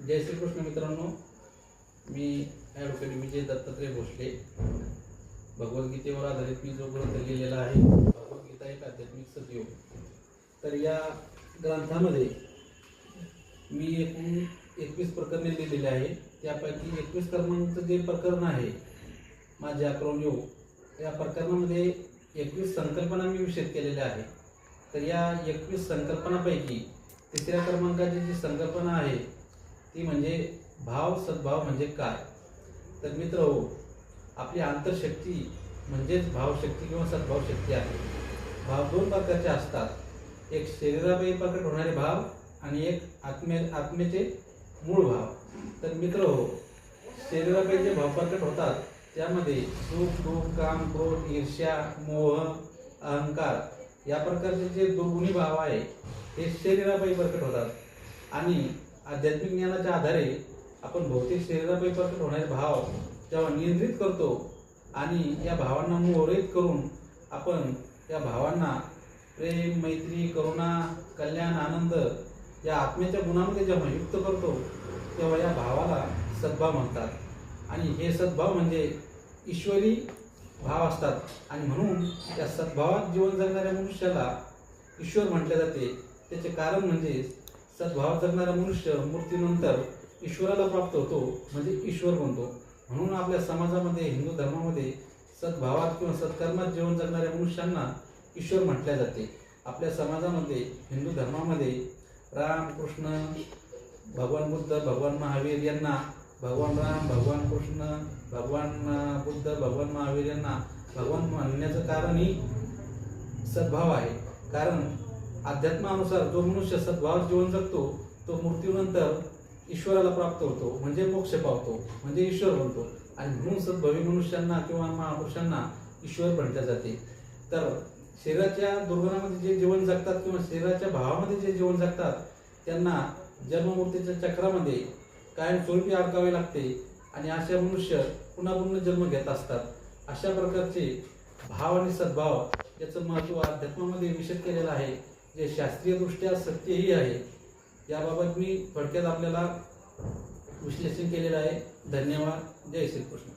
जय श्रीकृष्ण मित्रांनो मी ॲडव्होकेट विजय दत्तात्रय भोसले. भगवद्गीतेवर आधारित मी जो ग्रंथ लिहिलेला आहे भगवद्गीता एक आध्यात्मिक सदयोग तर या ग्रंथामध्ये मी एकूण एकवीस प्रकरणे लिहिलेली आहे. त्यापैकी एकवीस कर्मांचं जे प्रकरण आहे माझे अक्रम योग या प्रकरणामध्ये एकवीस संकल्पना मी विषद केलेल्या आहे तर या एकवीस संकल्पनापैकी तिसऱ्या क्रमांकाची जी संकल्पना आहे ती म्हणजे भाव सद्भाव म्हणजे काय? तर मित्र हो आपली आंतरशक्ती म्हणजेच भावशक्ती किंवा सद्भाव शक्ती आहे. भाव दोन प्रकारचे असतात. एक शरीरापायी प्रकट होणारे भाव आणि एक आत्मे आत्मेचे मूळ भाव. तर मित्र हो शरीरापायी जे भाव प्रकट होतात त्यामध्ये सुख दुःख काम क्रोध ईर्ष्या मोह अहंकार या प्रकारचे जे दुर्गुणी भाव आहे हे शरीरापायी प्रकट होतात. आणि आध्यात्मिक ज्ञानाच्या आधारे आपण भौतिक शरीरापैकी होणारे भाव जेव्हा नियंत्रित करतो आणि या भावांना मोहरित करून आपण या भावांना प्रेम मैत्री करुणा कल्याण आनंद या आत्म्याच्या गुणांमध्ये जेव्हा युक्त करतो तेव्हा या भावाला सद्भाव म्हणतात. आणि हे सद्भाव म्हणजे ईश्वरी भाव असतात. आणि म्हणून या सद्भावात जीवन जगणाऱ्या मनुष्याला ईश्वर म्हटले जाते. त्याचे कारण म्हणजे सद्भाव जगणारा मनुष्य मृत्यूनंतर ईश्वराला प्राप्त होतो म्हणजे ईश्वर बनतो. म्हणून आपल्या समाजामध्ये हिंदू धर्मामध्ये सद्भावात किंवा सत्कर्मात जीवन जगणाऱ्या मनुष्यांना ईश्वर म्हटले जाते. आपल्या समाजामध्ये हिंदू धर्मामध्ये राम कृष्ण भगवान बुद्ध भगवान महावीर यांना भगवान राम भगवान कृष्ण भगवान बुद्ध भगवान महावीर यांना भगवान म्हणण्याचं कारण ही सद्भाव आहे. कारण अध्यात्मानुसार जो मनुष्य सद्भावात जीवन जगतो तो मृत्यूनंतर ईश्वराला प्राप्त होतो म्हणजे मोक्ष पावतो म्हणजे ईश्वर बनतो. आणि म्हणून सद्भावी मनुष्यांना किंवा महापुरुषांना ईश्वर म्हटले जाते. तर शरीराच्या दुर्गुणामध्ये जे जीवन जगतात किंवा शरीराच्या भावामध्ये जे जीवन जगतात त्यांना जन्ममूर्तीच्या चक्रामध्ये कायमस्वरूपी अडकावे लागते आणि अशा मनुष्य पुन्हा पुन्हा जन्म घेत असतात. अशा प्रकारचे भाव आणि सद्भाव याचं महत्त्व अध्यात्मामध्ये विषद केलेलं आहे. जे शास्त्रीयदृष्ट्या सत्यही आहे. याबाबत मी थोडक्यात आपल्याला विश्लेषण केलेलं आहे. धन्यवाद. जय श्रीकृष्ण.